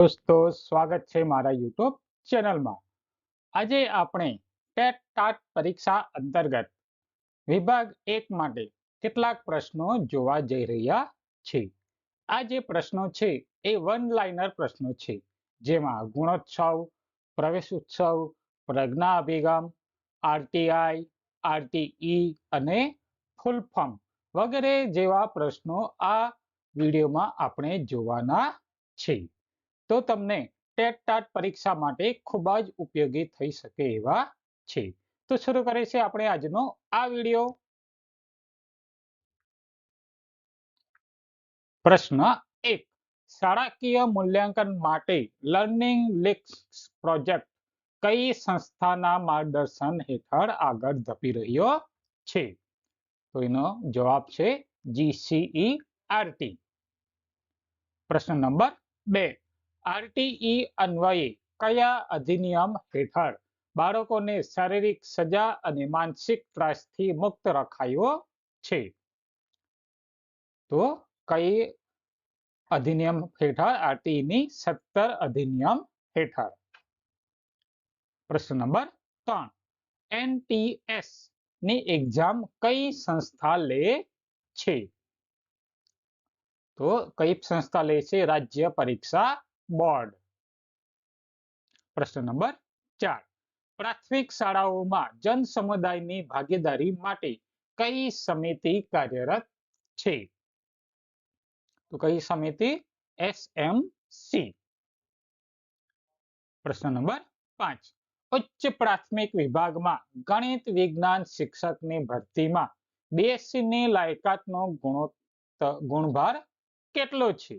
દોસ્તો, સ્વાગત છે મારા યુટ્યુબ ચેનલમાં. આજે આપણે ટેટ ટાટ પરીક્ષા અંતર્ગત વિભાગ એક માટે કેટલાક પ્રશ્નો જોવા જઈ રહ્યા છે આ જે પ્રશ્નો છે એ વન લાઇનર પ્રશ્નો છે, જેમાં ગુણોત્સવ પ્રવેશ ઉત્સવ પ્રજ્ઞા અભિગમ, આરટીઆઈ, આરટીઈ અને ફૂલ ફોર્મ વગેરે જેવા પ્રશ્નો આ વિડીયોમાં આપણે જોવાના છે તો તમને ટેટ ટાટ પરીક્ષા માટે ખૂબ જ ઉપયોગી થઈ શકે એવા છે. તો શરૂ કરે છે આપણે આજનો આ વીડિયો. પ્રશ્ન એક. શાળાકીય મૂલ્યાંકન માટે લર્નિંગ લિક્સ પ્રોજેક્ટ કઈ સંસ્થાના માર્ગદર્શન હેઠળ આગળ ધપી રહ્યો છે? તો એનો જવાબ છે જીસીઈ આરટી પ્રશ્ન નંબર બે. આરટીઈ અન્વયે કયા અધિનિયમ હેઠળ બાળકોને શારીરિક સજા અને માનસિક ત્રાસથી મુક્ત રખાયો છે? તો કઈ અધિનિયમ હેઠળ આરટીઈ ની સત્તર અધિનિયમ હેઠળ? પ્રશ્ન નંબર ત્રણ. એનટીએસની એક્ઝામ કઈ સંસ્થા લે છે? તો કઈ સંસ્થા લે છે? રાજ્ય પરીક્ષા બોર્ડ. પ્રશ્ન નંબર ચાર. પ્રાથમિક શાળાઓમાં જન સમુદાયની ભાગીદારી માટે કઈ સમિતિ કાર્યરત છે? તો કઈ સમિતિ? એસએમસી પ્રશ્ન નંબર પાંચ. ઉચ્ચ પ્રાથમિક વિભાગમાં ગણિત વિજ્ઞાન શિક્ષકની ભરતીમાં બેસી ની લાયકાતનો ગુણભાર કેટલો છે?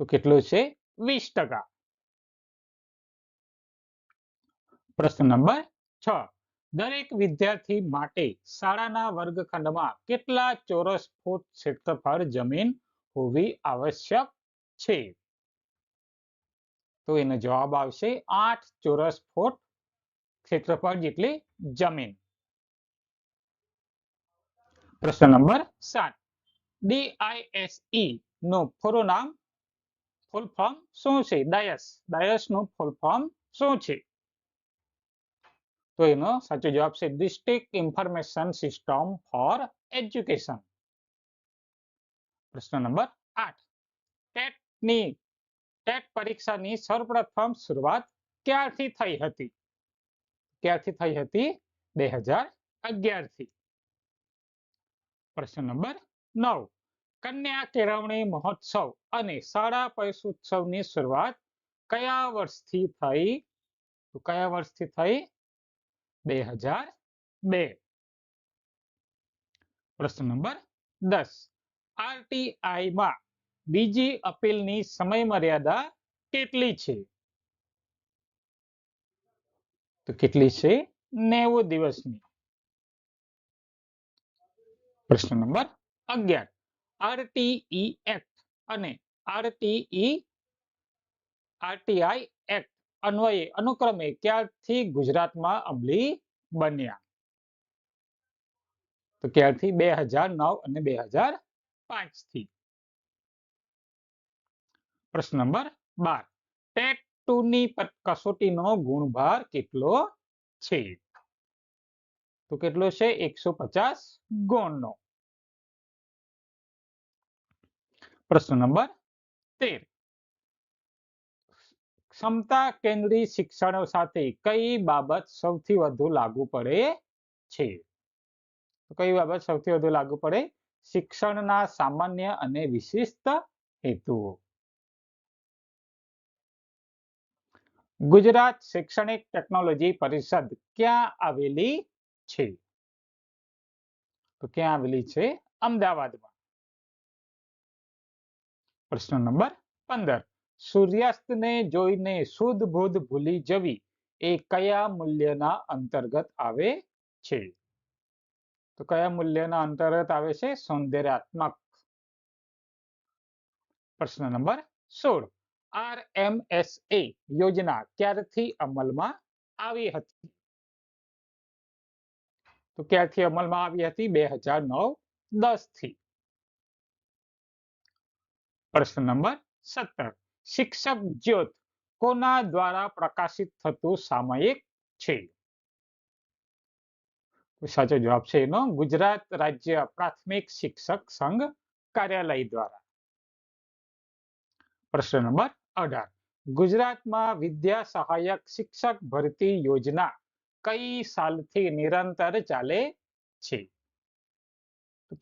તો કેટલો છે વીસ ટકા પ્રશ્ન નંબર છ દરેક વિદ્યાર્થી માટે શાળાના વર્ગખંડમાં કેટલા ચોરસ ફૂટ ક્ષેત્રફળ જમીન હોવી આવશ્યક છે તો એનો જવાબ આવશે આઠ ચોરસ ફૂટ ક્ષેત્રફળ જેટલી જમીન પ્રશ્ન નંબર સાત ડીઆઈએસઈ નું પૂરું નામ ફૂલ ફોર્મ શું છે? ડાયસ. ડાયસનું ફૂલ ફોર્મ શું છે? તો એનો સાચો જવાબ છે district information system for education. પ્રશ્ન નંબર આઠ. ટેટની ટેટ પરીક્ષાની સર્વપ્રથમ શરૂઆત ક્યારથી થઈ હતી? ક્યારથી થઈ હતી? બે હજાર અગિયારથી પ્રશ્ન નંબર નવ. કન્યા કેળવણી મહોત્સવ અને શાળા પરીક્ષોત્સવની શરૂઆત કયા વર્ષથી થઈ? તો કયા વર્ષથી થઈ? બે હજાર બે. પ્રશ્ન નંબર દસ. આરટીઆઈ માં બીજી અપીલની સમય મર્યાદા કેટલી છે? તો કેટલી છે? નેવું દિવસની. પ્રશ્ન નંબર અગિયાર. આરટીઈ એક્ટ અને આરટીઈ આરટીઆઈ એક્ટ અન્વયે અનુક્રમે ક્યારથી ગુજરાતમાં અમલી બન્યા? તો ક્યારથી? બે અને બેથી પ્રશ્ન નંબર બાર. ટેટ ટુ ની કસોટીનો ગુણભાર કેટલો છે? તો કેટલો છે? એકસો પચાસ ગુણનો. પ્રશ્ન નંબર તેર. ક્ષમતા કેન્દ્રી શિક્ષણ સાથે કઈ બાબત સૌથી વધુ લાગુ પડે છે? કઈ બાબત સૌથી વધુ લાગુ પડે? શિક્ષણના સામાન્ય અને વિશિષ્ટ હેતુઓ. ગુજરાત શૈક્ષણિક ટેકનોલોજી પરિષદ ક્યાં આવેલી છે? તો ક્યાં આવેલી છે? અમદાવાદમાં. પ્રશ્ન નંબર પંદર. સૂર્યાસ્તને જોઈને શુદ્ધ બુદ્ધ ભૂલી જવી એ કયા મૂલ્યના અંતર્ગત આવે છે? તો કયા મૂલ્યના અંતર્ગત આવે છે? સૌંદર્યાત્મક. પ્રશ્ન નંબર સોળ. આરએમએસએ યોજના ક્યારથી અમલમાં આવી હતી? તો ક્યારથી અમલમાં આવી હતી? બે હજાર નવ દસથી પ્રશ્ન નંબર સત્તર. શિક્ષક જ્યોત કોના દ્વારા પ્રકાશિત થતું સામયિક છે? સાચો જવાબ છે એનો ગુજરાત રાજ્ય પ્રાથમિક શિક્ષક સંઘ કાર્યાલય દ્વારા. પ્રશ્ન નંબર અઢાર. ગુજરાતમાં વિદ્યા સહાયક શિક્ષક ભરતી યોજના કઈ સાલથી નિરંતર ચાલે છે?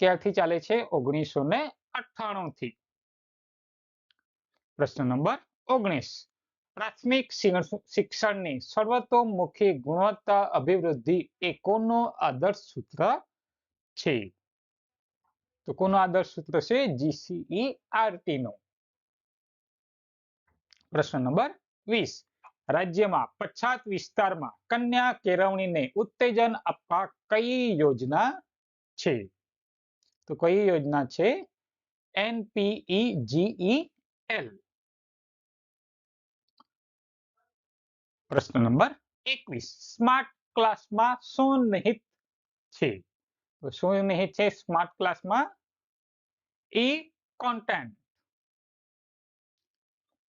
ક્યારથી ચાલે છે? ઓગણીસો ને અઠ્ઠાણું થી પ્રશ્ન નંબર ઓગણીસ. પ્રાથમિક શિક્ષણની સર્વતોમુખી ગુણવત્તા અભિવૃદ્ધિ એ કોનો આદર્શ સૂત્ર છે? તો કોનો આદર્શ સૂત્ર છે? જીસીઈ આરટી નું. પ્રશ્ન નંબર વીસ. રાજ્યમાં પછાત વિસ્તારમાં કન્યા કેળવણીને ઉત્તેજન આપવા કઈ યોજના છે? તો કઈ યોજના છે? એનપીઈજીઈએલ પ્રશ્ન નંબર એકવીસ. સ્માર્ટ ક્લાસમાં શું નિહિત છે? તો શું નિહિત છે? સ્માર્ટ ક્લાસમાં ઈ કોન્ટેન્ટ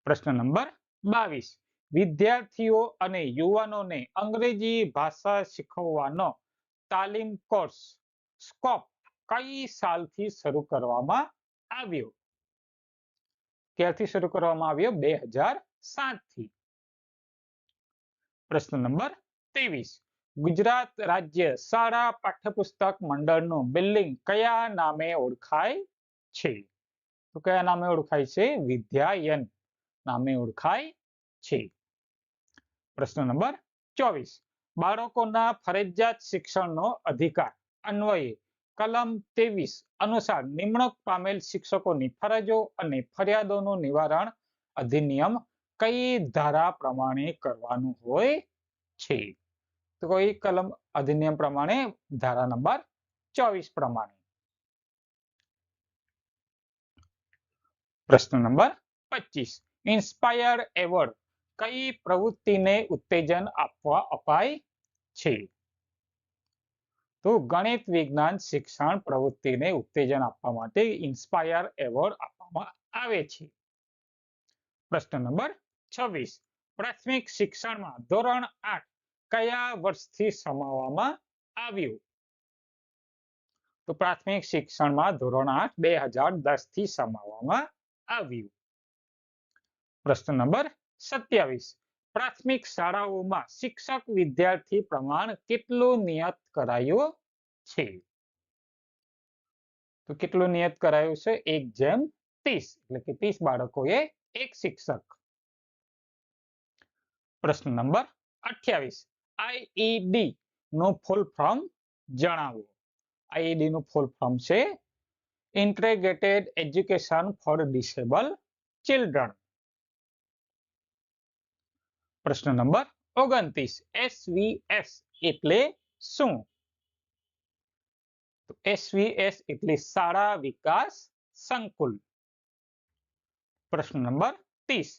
પ્રશ્ન નંબર બાવીસ. વિદ્યાર્થીઓ અને યુવાનોને અંગ્રેજી ભાષા શીખવવાનો તાલીમ કોર્સ સ્કોપ કઈ સાલથી શરૂ કરવામાં આવ્યો? ક્યારથી શરૂ કરવામાં આવ્યો? બે હજાર સાતથી પ્રશ્ન નંબર ત્રેવીસ. ગુજરાત રાજ્ય શાળા પાઠ્યપુસ્તક મંડળનું બિલ્ડિંગ કયા નામે ઓળખાય છે? તો કયા નામે ઓળખાય છે? વિદ્યાયન નામે ઓળખાય છે. પ્રશ્ન નંબર ચોવીસ. બાળકોના ફરજિયાત શિક્ષણનો અધિકાર અન્વયે કલમ ત્રેવીસ અનુસાર નિમણૂક પામેલ શિક્ષકોની ફરજો અને ફરિયાદોનું નિવારણ અધિનિયમ કઈ ધારા પ્રમાણે કરવાનું હોય છે? તો કઈ કલમ અધિનિયમ પ્રમાણે ધારા નંબર ચોવીસ પ્રમાણે. પ્રશ્ન નંબર પચીસ. ઇન્સ્પાયર એવોર્ડ કઈ પ્રવૃત્તિને ઉત્તેજન આપવા અપાય છે? તો ગણિત, વિજ્ઞાન, શિક્ષણ પ્રવૃત્તિને ઉત્તેજન આપવા માટે ઇન્સ્પાયર એવોર્ડ આપવામાં આવે છે. પ્રશ્ન નંબર છવ્વીસ. પ્રાથમિક શિક્ષણમાં ધોરણ આઠ કયા વર્ષથી સમાવવામાં આવ્યું? તો પ્રાથમિક શિક્ષણમાં ધોરણ આઠ બે હજાર દસથી સમાવવામાં આવ્યું. પ્રશ્ન નંબર સત્યાવીસ. પ્રાથમિક શાળાઓમાં શિક્ષક વિદ્યાર્થી પ્રમાણ કેટલું નિયત કરાયું છે? તો કેટલું નિયત કરાયું છે? એક જેમ ત્રીસ. એટલે કે ત્રીસ બાળકોએ એક શિક્ષક પ્રશ્ન નંબર અઠ્યાવીસ. આઈઈડી નું ફૂલ ફોર્મ જણાવો. આઈઈડી નું ફૂલ ફોર્મ છે integrated education for disable children પ્રશ્ન નંબર ઓગણત્રીસ. એસવીએસ એટલે શું? એસવીએસ એટલે શાળા વિકાસ સંકુલ. પ્રશ્ન નંબર ત્રીસ.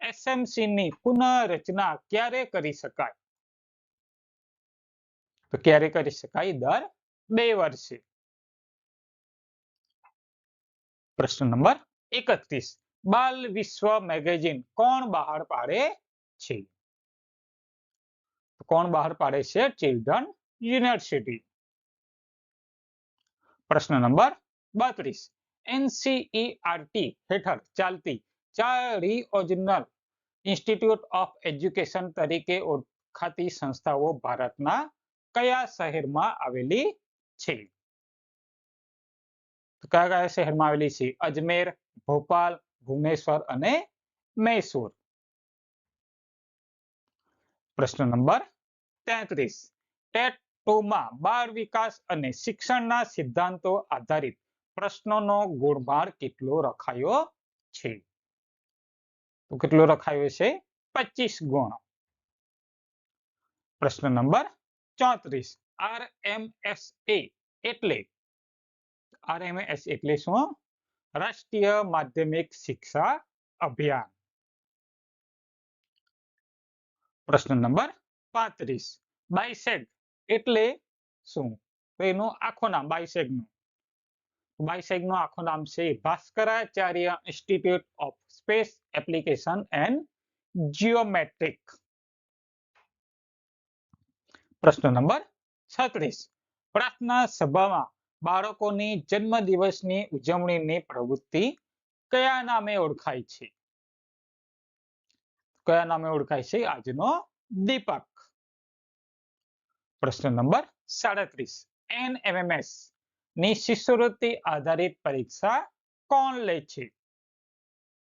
એસએમસી ની પુનઃરચના ક્યારે કરી શકાય? તો ક્યારે કરી શકાય? દર બે વર્ષે. પ્રશ્ન નંબર એકત્રીસ. બાલ વિશ્વ મેગેઝિન કોણ બહાર પાડે છે? તો કોણ બહાર પાડે છે? Children university. પ્રશ્ન નંબર બત્રીસ. એનસીઈઆરટી હેઠળ ચાલતી ચાર ઇન્સ્ટિટ્યૂટ ઓફ એજ્યુકેશન તરીકે ઓળખાતી સંસ્થાઓ ભારતના કયા શહેરમાં આવેલી છે? કયા કયા શહેરમાં આવેલી છે? અજમેર, ભોપાલ, ભુવનેશ્વર અને મૈસૂર. પ્રશ્ન નંબર તેત્રીસ. ટેટ ટુમાં બાળ વિકાસ અને શિક્ષણના સિદ્ધાંતો આધારિત પ્રશ્નોનો ગુણભાર કેટલો રખાયો છે? તો કેટલો રખાયો છે? પચીસ ગુણ. પ્રશ્ન નંબર ચોત્રીસ. આર એમ એસ એટલે એસ એટલે શું? રાષ્ટ્રીય માધ્યમિક શિક્ષા અભિયાન. પ્રશ્ન નંબર પાંત્રીસ. બાયસેગ એટલે શું? તો એનું આખું નામ બાયસેગનું બાયસેગનું આખું નામ છે Bhaskaracharya institute of space application and geometric પ્રશ્ન નંબર છત્રીસ. પ્રાર્થના સભામાં બાળકોની જન્મદિવસની ઉજવણીની પ્રવૃત્તિ કયા નામે ઓળખાય છે? કયા નામે ઓળખાય છે? આજનો દીપક. પ્રશ્ન નંબર સાડત્રીસ. એનએમએમએસ ની શિષ્યવૃત્તિ આધારિત પરીક્ષા કોણ લે છે?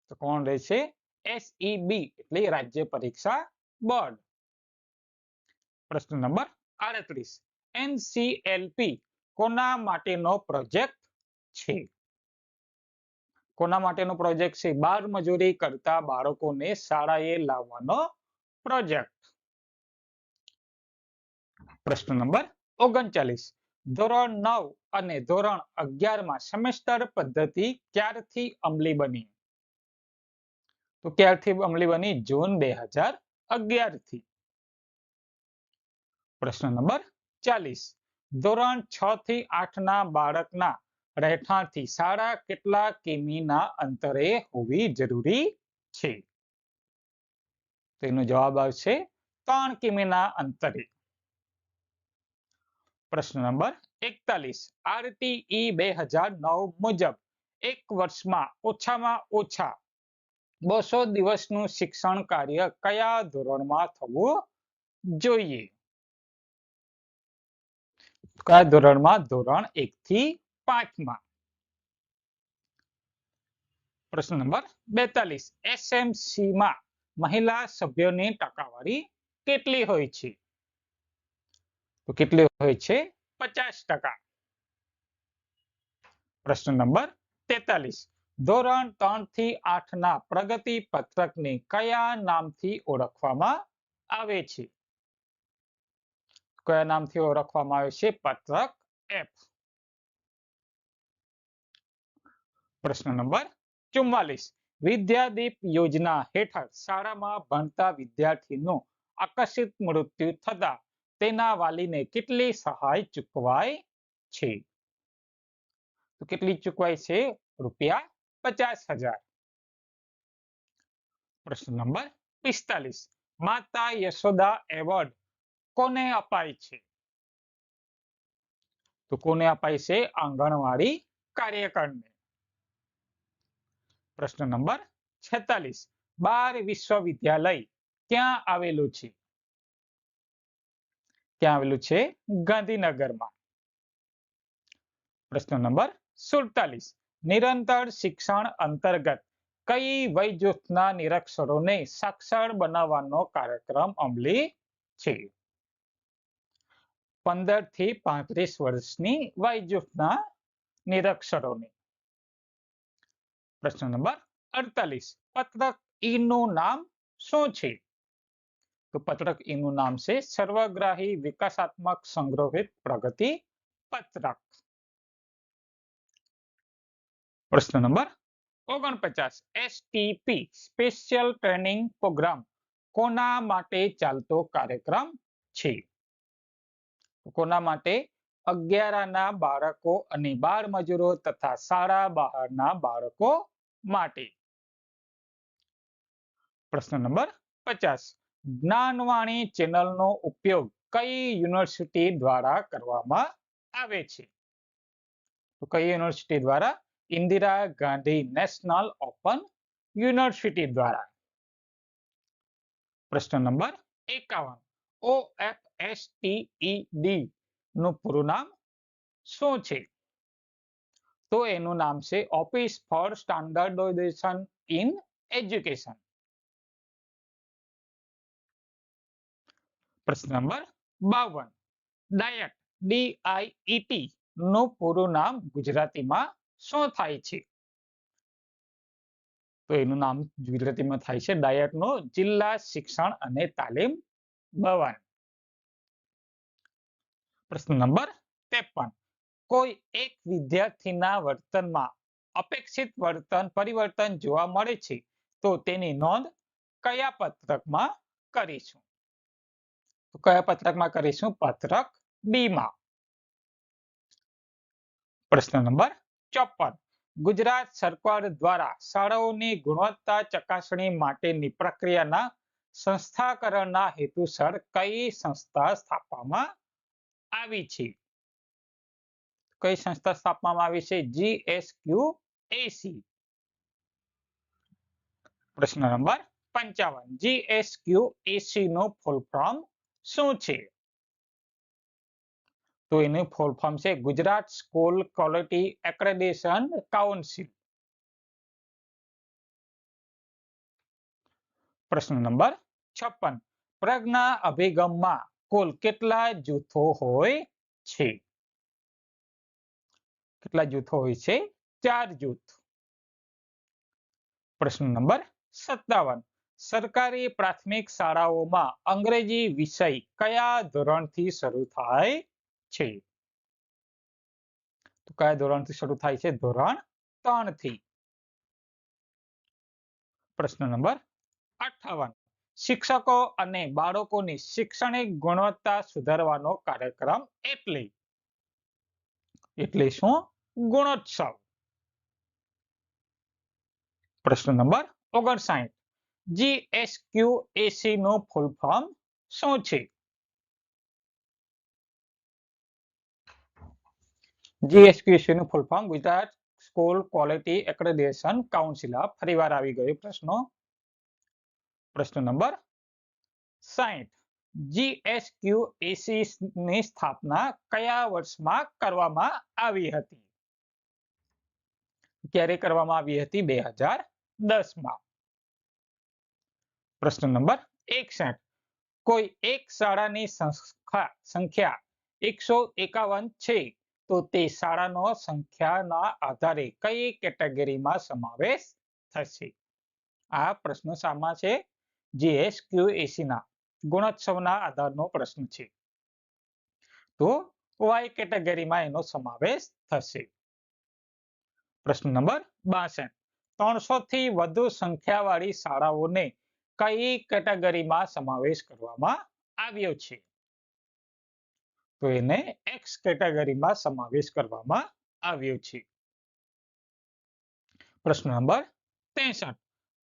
તો કોણ લે છે? એસઈબી એટલે રાજ્ય પરીક્ષા બોર્ડ. પ્રશ્ન નંબર આડત્રીસ. એનસીએલપી કોના માટેનો પ્રોજેક્ટ છે? કોના માટેનો પ્રોજેક્ટ છે? બાળ મજૂરી કરતા બાળકોને શાળાએ લાવવાનો પ્રોજેક્ટ. પ્રશ્ન નંબર ઓગણચાલીસ. ધોરણ નવ અને ધોરણ અગિયાર સેમેસ્ટર પદ્ધતિ ક્યારથી અમલી બની? તો ક્યારથી અમલી બની? જૂન બે હજારથી પ્રશ્ન નંબર ચાલીસ. ધોરણ છ થી આઠ ના બાળકના રહેઠાણથી શાળા કેટલા કિમીના અંતરે હોવી જરૂરી છે? તેનો જવાબ આવશે ત્રણ કિમીના અંતરે. પ્રશ્ન નંબર એકતાલીસ. આરટીઈ બે હજાર નવ મુજબ એક વર્ષમાં ઓછામાં ઓછા બસો દિવસનું શિક્ષણ કાર્ય કયા ધોરણમાં થવું જોઈએ? કયા ધોરણમાં? ધોરણ એક થી પાંચમાં. પ્રશ્ન નંબર બેતાલીસ. એસએમસી માં મહિલા સભ્યોની ટકાવારી કેટલી હોય છે? તો કેટલી હોય છે? પચાસ ટકા. પ્રશ્ન નંબર તેતાલીસ. ધોરણ ત્રણથી આઠ ના પ્રગતિ પત્રકને કયા નામથી ઓળખવામાં આવે છે? કયા નામથી ઓળખવામાં આવે છે? પત્રક એફ. પ્રશ્ન નંબર ચુમ્માલીસ. વિદ્યાદીપ યોજના હેઠળ શાળામાં ભણતા વિદ્યાર્થીનું આકસ્મિક મૃત્યુ થતા તેના વાલીને કેટલી સહાય ચૂકવાય છે? તો કેટલી ચૂકવાય છે? રૂપિયા પચાસ હજાર. પ્રશ્ન નંબર પિસ્તાલીસ. માતા યશોદા એવોર્ડ કોને અપાય છે? તો કોને અપાય છે? આંગણવાડી કાર્યકરને. પ્રશ્ન નંબર છેતાલીસ. બાર વિશ્વવિદ્યાલય ક્યાં આવેલું છે? ક્યાં આવેલું છે? ગાંધીનગરમાં. પ્રશ્ન નંબર સુડતાલીસ. નિરંતર શિક્ષણ અંતર્ગત કઈ વય જૂથના નિરક્ષરોને સાક્ષર બનાવવાનો કાર્યક્રમ અમલી છે? પંદરથી પાંત્રીસ વર્ષની વય જૂથના નિરક્ષરોને. પ્રશ્ન નંબર અડતાલીસ. પત્રક ઈ નું નામ શું છે? તો પત્રક એનું નામ છે સર્વગ્રાહી વિકાસાત્મક સંગ્રહિત પ્રગતિ પત્રક. પ્રશ્ન નંબર ઓગણપચાસ. એસટીપી સ્પેશિયલ ટ્રેનિંગ પ્રોગ્રામ કોના માટે ચાલતો કાર્યક્રમ છે? કોના માટે? અગિયારના બાળકો અને બાળ મજૂરો તથા સારા બહારના બાળકો માટે. પ્રશ્ન નંબર પચાસ. જ્ઞાનવાણી ચેનલનો ઉપયોગ કઈ યુનિવર્સિટી દ્વારા કરવામાં આવે છે? તો કઈ યુનિવર્સિટી દ્વારા? Indira Gandhi national open university દ્વારા. પ્રશ્ન નંબર એકાવન. ઓએફએસટીઈડી નું પૂરું નામ શું છે? તો એનું નામ છે office for standardization in education. પ્રશ્ન નંબર બાવન. DIET D I E T નું પૂરું નામ ગુજરાતીમાં શું થાય છે? તો એનું નામ ગુજરાતીમાં થાય છે ડાયટ નો જિલ્લા શિક્ષણ અને તાલીમ ભવન. પ્રશ્ન નંબર ત્રેપન. કોઈ એક વિદ્યાર્થીના વર્તનમાં અપેક્ષિત વર્તન પરિવર્તન જોવા મળે છે, તો તેની નોંધ કયા પત્રકમાં કરીશું? તો કયા પત્રકમાં કરીશું? પત્રક બી માં પ્રશ્ન નંબર ચોપન ગુજરાત સરકાર દ્વારા શાળાઓની ગુણવત્તા ચકાસણી માટેની પ્રક્રિયાના સંસ્થાકરણના હેતુસર કઈ સંસ્થા સ્થાપવામાં આવી છે? કઈ સંસ્થા સ્થાપવામાં આવી છે? જીએસક્યુ એસી પ્રશ્ન નંબર પંચાવન. જીએસક્યુ એસી નો ફૂલ ફોર્મ શું છે? તો એનું ફૂલ ફોર્મ છે Gujarat school quality accreditation council પ્રશ્ન નંબર છપ્પન. પ્રજ્ઞા અભિગમમાં કુલ કેટલા જૂથો હોય છે? કેટલા જૂથો હોય છે? ચાર જૂથ. પ્રશ્ન નંબર સત્તાવન. સરકારી પ્રાથમિક શાળાઓમાં અંગ્રેજી વિષય કયા ધોરણથી શરૂ થાય છે? કયા ધોરણથી શરૂ થાય છે? ધોરણ ત્રણથી પ્રશ્ન નંબર અઠાવન શિક્ષકો અને બાળકોની શૈક્ષણિક ગુણવત્તા સુધારવાનો કાર્યક્રમ એટલે? એટલે શું? ગુણોત્સવ. પ્રશ્ન નંબર ઓગણસાઠ. જીએસક્યુએસી નો ફૂલ ફોર્મ શું છે? G S Q A C નું full form Gujarat school quality accreditation council ફરીવાર આવી ગયો પ્રશ્નો. પ્રશ્ન નંબર સાઠ જીએસક્યુએસી ની સ્થાપના કયા વર્ષમાં કરવામાં આવી હતી? ક્યારે કરવામાં આવી હતી? બે હજાર દસમાં પ્રશ્ન નંબર એકસઠ. કોઈ એક શાળાની સંખ્યા એકસો એકાવન છે, તો તે શાળાનો સંખ્યાના આધારે કઈ કેટેગરીમાં સમાવેશ થશે? આ પ્રશ્ન શામાં છે. ના ગુણોત્સવના આધારનો પ્રશ્ન છે. તો વાય કેટેગરીમાં એનો સમાવેશ થશે. પ્રશ્ન નંબર બાસઠ. ત્રણસો થી વધુ સંખ્યાવાળી શાળાઓને કઈ કેટેગરીમાં સમાવેશ કરવામાં આવ્યો છે? તો એને એક્સ કેટેગરીમાં સમાવેશ કરવામાં આવ્યો છે. પ્રશ્ન નંબર ત્રેસઠ.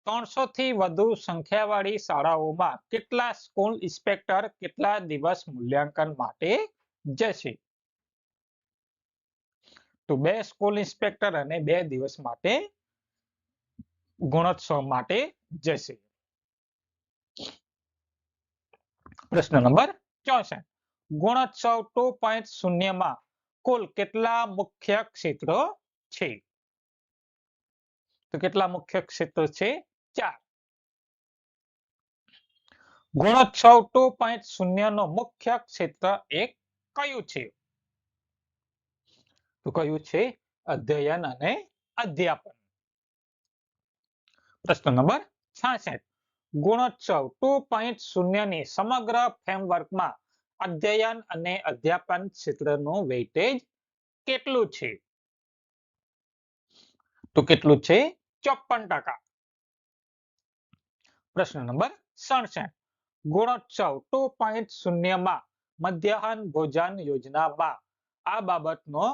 ત્રણસો થી વધુ સંખ્યાવાળી શાળાઓમાં કેટલા સ્કૂલ ઇન્સ્પેક્ટર કેટલા દિવસ મૂલ્યાંકન માટે જશે? તો બે સ્કૂલ ઇન્સ્પેક્ટર અને બે દિવસ માટે ગુણોત્સવ માટે જશે. પ્રશ્ન નંબર ચોસઠ. ગુણોત્સવ ટુ પોઈન્ટ શૂન્યમાં કુલ કેટલા મુખ્ય ક્ષેત્રો છે? તો કેટલા મુખ્ય ક્ષેત્રો છે? ચાર. ગુણોત્સવ ટુ પોઈન્ટ શૂન્ય નો મુખ્ય ક્ષેત્ર એક કયું છે? તો કયું છે? અધ્યયન અને અધ્યાપન. પ્રશ્ન નંબર છાસઠ. ગુણોત્સવ ટુ પોઈન્ટ શૂન્યની સમગ્ર ફ્રેમવર્કમાં અધ્યયન અને અધ્યાપન ક્ષેત્રનું વેઇટેજ કેટલું છે? તો કેટલું છે? ચોપન પ્રશ્ન નંબર સડસઠ. ગુણોત્સવ ટુ પોઈન્ટ શૂન્યમાં મધ્યાહન ભોજન યોજનામાં આ બાબતનો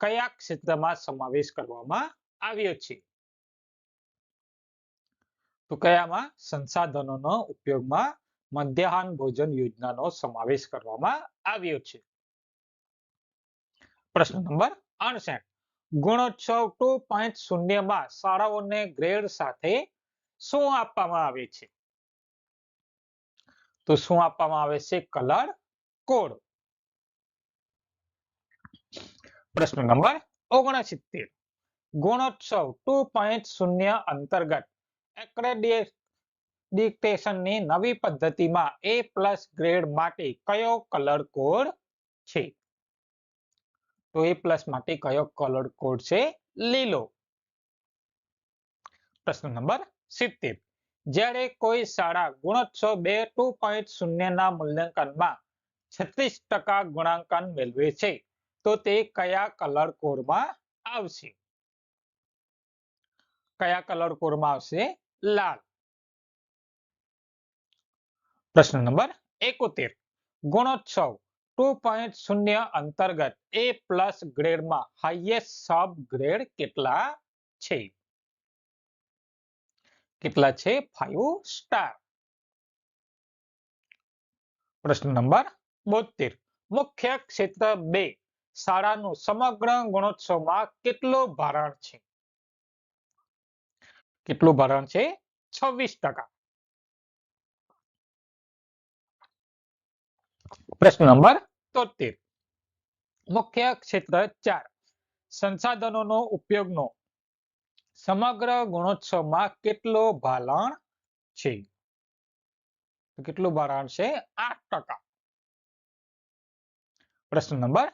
કયા ક્ષેત્રમાં સમાવેશ કરવામાં આવ્યો છે? તો કયામાં? સંસાધનોનો ઉપયોગમાં મધ્યાહન ભોજન યોજનાનો સમાવેશ કરવામાં આવ્યો છે. પ્રશ્ન નંબર અડસઠ. ગુણોત્સવ ટુ પોઈન્ટ શૂન્યમાં શાળાઓને ગ્રેડ સાથે શું આપવામાં આવે છે? તો શું આપવામાં આવે છે? Colour code. પ્રશ્ન નંબર ઓગણસિત્તેર. ગુણોત્સવ ટુ પોઈન્ટ શૂન્ય અંતર્ગત એક્રેડિટેશનની નવી પદ્ધતિમાં એ પ્લસ ગ્રેડ માટે કયો કલર કોડ છે? તો એ માટે કયો કલર કોડ છે? લીલો. પ્રશ્ન નંબર સિત્તેર. જ્યારે કોઈ શાળા ગુણોત્સવ બે ટુ પોઈન્ટ શૂન્યના મૂલ્યાંકનમાં છત્રીસ ટકા ગુણાંકન મેળવે છે, તો તે કયા કલર કોડમાં આવશે? કયા કલર કોડમાં આવશે? લાલ. પ્રશ્ન નંબર એકોતેર. ગુણોત્સવ ટુ પોઈન્ટ શૂન્ય અંતર્ગત એ પ્લસ ગ્રેડમાં હાઈએસ્ટ સબ ગ્રેડ કેટલા છે? કેટલા છે? Five star. પ્રશ્ન નંબર બોતેર મુખ્ય ક્ષેત્ર બે. શાળાનું સમગ્ર ગુણોત્સવમાં કેટલો ભારણ છે? કેટલું ભારણ છે? છવ્વીસ ટકા. પ્રશ્ન નંબર તોતેર મુખ્ય ક્ષેત્ર ચાર. સંસાધનોનો ઉપયોગનો સમગ્ર ગુણોત્સવમાં કેટલો ભારણ છે? કેટલું ભારણ છે? આઠ ટકા. પ્રશ્ન નંબર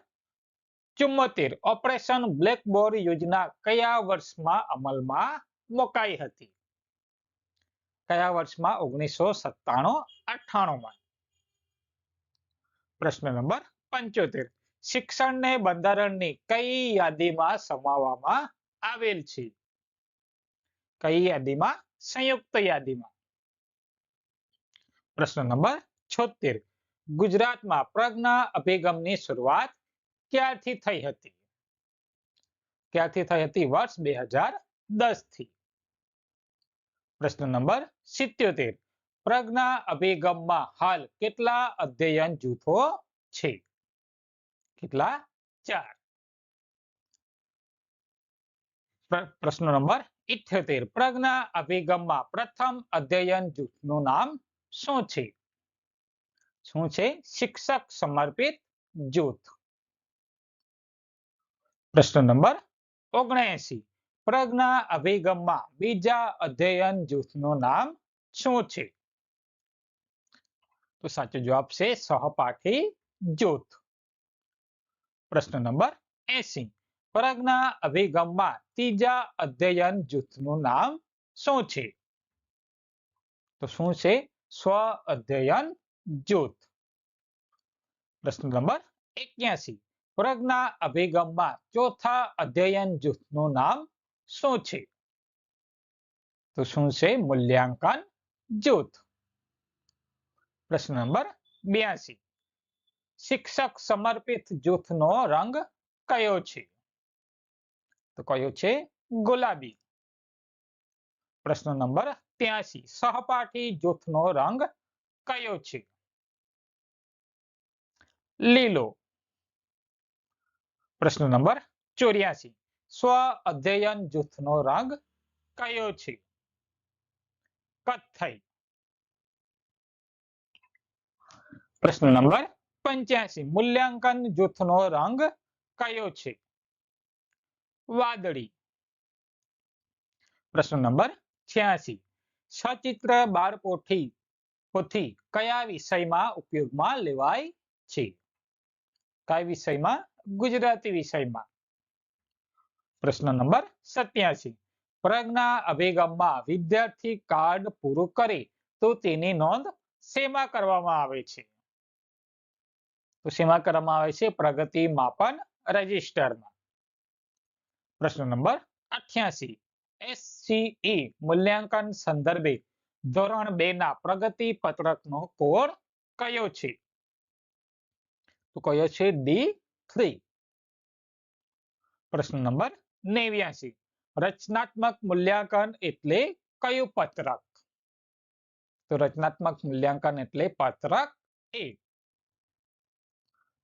ચુમ્મોતેર ઓપરેશન બ્લેકબોર્ડ યોજના કયા વર્ષમાં અમલમાં મુકાઈ હતી. કયા વર્ષમાં? ઓગણીસો સત્તાણું અઠ્ઠાણું પ્રશ્ન નંબર પંચોતેર. શિક્ષણને બંધારણની કઈ યાદીમાં સમાવવામાં આવેલ છે? કઈ યાદીમાં? સંયુક્ત યાદીમાં. પ્રશ્ન નંબર છોતેર. ગુજરાતમાં પ્રજ્ઞા અભિગમની શરૂઆત ક્યારથી થઈ હતી? ક્યારથી થઈ હતી? વર્ષ બે હજાર દસથી. પ્રશ્ન નંબર સિત્યોતેર. પ્રજ્ઞા અભિગમમાં હાલ કેટલા અધ્યયન જૂથો છે? કેટલા? ચાર. પ્રશ્ન નંબર ઇઠ્યોતેર. પ્રજ્ઞા અભિગમમાં પ્રથમ અધ્યયન જૂથનું નામ શું છે? શું છે? શિક્ષક સમર્પિત જૂથ. પ્રશ્ન નંબર ઓગણએસી. પ્રજ્ઞા અભિગમમાં બીજા અધ્યયન જૂથનું નામ શું છે? તો સાચો જવાબ છે સહપાઠી જૂથ. પ્રશ્ન નંબર એસી પ્રજ્ઞા અભિગમમાં ત્રીજા અધ્યયન જૂથનું નામ શું છે? તો શું છે? સ્વ અધ્યયન જૂથ. પ્રશ્ન નંબર એક્યાસી. પ્રજ્ઞા અભિગમમાં ચોથા અધ્યયન જૂથનું નામ શું છે તો શું છે મૂલ્યાંકન જૂથ પ્રશ્ન નંબર બ્યાસી શિક્ષક સમર્પિત જૂથનો રંગ કયો છે તો કયો છે ગુલાબી પ્રશ્ન નંબર ત્યાસી સહપાઠી જૂથનો રંગ કયો છે લીલો પ્રશ્ન નંબર ચોર્યાસી સ્વ અધ્યયન જૂથનો રંગ કયો છે? કથ્થઈ. પ્રશ્ન નંબર પંચ્યાસી. મૂલ્યાંકન જૂથનો રંગ કયો છે? વાદળી. પ્રશ્ન નંબર છ્યાસી. સચિત્ર બાર પોથી પોથી કયા વિષયમાં ઉપયોગમાં લેવાય છે? કયા વિષયમાં? ગુજરાતી વિષયમાં. પ્રશ્ન નંબર સત્યાસી. પ્રજ્ઞા અભિગમમાં વિદ્યાર્થી કાર્ડ પૂરું કરે તો તેની નોંધ શેમાં કરવામાં આવે છે? તો શેમાં કરવામાં આવે છે? પ્રગતિ માપન રજિસ્ટરમાં. પ્રશ્ન નંબર અઠ્યાસી. એસસીઈ મૂલ્યાંકન સંદર્ભે ધોરણ બે ના પ્રગતિ પત્રકનો કોડ કયો છે? તો કયો છે? D three. પ્રશ્ન નંબર નેવ્યાસી રચનાત્મક મૂલ્યાંકન એટલે કયું પત્રક? તો રચનાત્મક મૂલ્યાંકન એટલે પત્રક એ.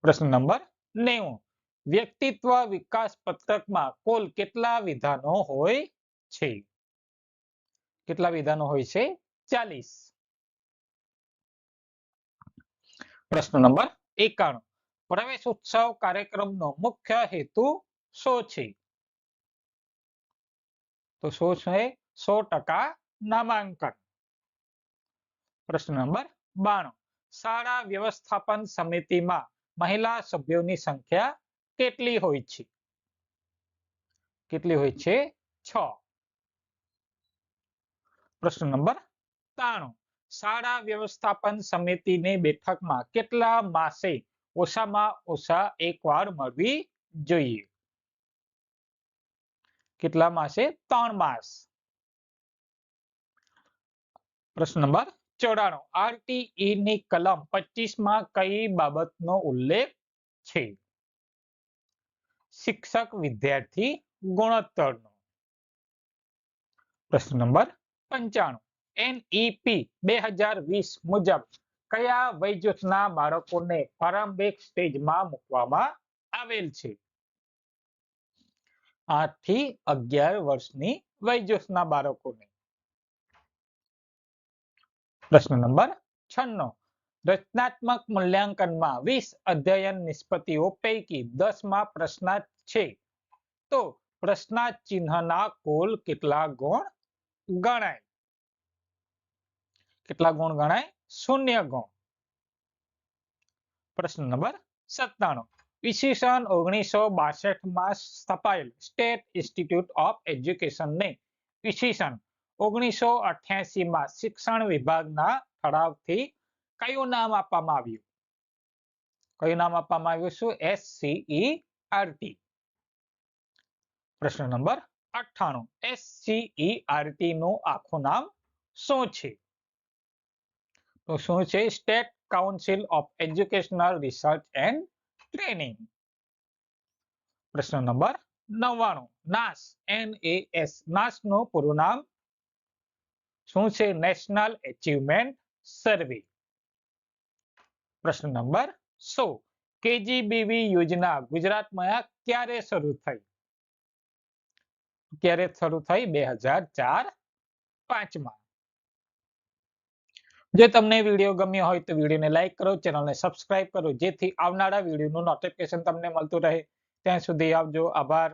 પ્રશ્ન નંબર નેવું. વ્યક્તિત્વ વિકાસ પત્રકમાં કુલ કેટલા વિધાનો હોય છે? કેટલા વિધાનો હોય છે? ચાલીસ. પ્રશ્ન નંબર એકાણું. પ્રવેશ ઉત્સવ કાર્યક્રમનો મુખ્ય હેતુ શું છે? તો શું છે? સો ટકા નામાંકન. પ્રશ્ન નંબર બાણું. શાળા વ્યવસ્થાપન સમિતિમાં મહિલા સભ્યોની સંખ્યા કેટલી હોય છે? કેટલી હોય છે? છ. પ્રશ્ન નંબર ત્રાણું શાળા વ્યવસ્થાપન સમિતિની બેઠકમાં કેટલા માસે ઓછામાં ઓછા એકવાર મળવી જોઈએ? કેટલા માસે ત્રણ માસ પ્રશ્ન નંબર ચોરાણું. આરટીઈ ની કલમ પચીસમાં કઈ બાબતનો ઉલ્લેખ છે? શિક્ષક વિદ્યાર્થી ગુણોત્તરનો. પ્રશ્ન નંબર પંચાણું. એનઈપી બે હજાર વીસ મુજબ કયા વય જૂથના બાળકોને પ્રારંભિક સ્ટેજમાં મૂકવામાં આવેલ છે? આઠથી અગિયાર વર્ષની વય બાળકોને. પ્રશ્ન નંબર છન્નો. રચનાત્મક મૂલ્યાંકનમાં વીસ અધ્યયન નિષ્પતિઓ પૈકી દસમાં પ્રશ્નાર્થ છે. તો પ્રશ્નાર્થ ચિહ્નના કુલ કેટલા ગુણ ગણાય? કેટલા ગુણ ગણાય? શૂન્ય ગુણ. પ્રશ્ન નંબર સત્તાણું. ઈસવીસન ઓગણીસો માં સ્થપાયેલ સ્ટેટ ઇન્સ્ટિટ્યૂટ ઓફ એજ્યુકેશન ને ઈસવીસન ઓગણીસો માં શિક્ષણ વિભાગના ઠરાવથી કયું નામ આપવામાં આવ્યું? કયું નામ આપવામાં આવ્યું? શું? એસસીઈઆરટી પ્રશ્ન નંબર અઠ્ઠાણું. એસસીઈઆરટી નું આખું નામ શું છે? તો શું છે? State council of educational research and training પ્રશ્ન નંબર નવ્વાણું. નાસ એન એસ નાસનું પૂરું નામ શું છે? નેશનલ એચિવમેન્ટ સર્વે પ્રશ્ન નંબર સો. કેજીબીવી યોજના ગુજરાતમાં ક્યારે શરૂ થઈ? ક્યારે શરૂ થઈ? બે હજાર ચાર પાંચમાં. જો તમને વીડિયો ગમ્યો હોય તો વિડીયોને લાઈક કરો, ચેનલને સબસ્ક્રાઇબ કરો, જેથી આવનારા વિડીયોનું નોટિફિકેશન તમને મળતું રહે. ત્યાં સુધી આવજો. આભાર.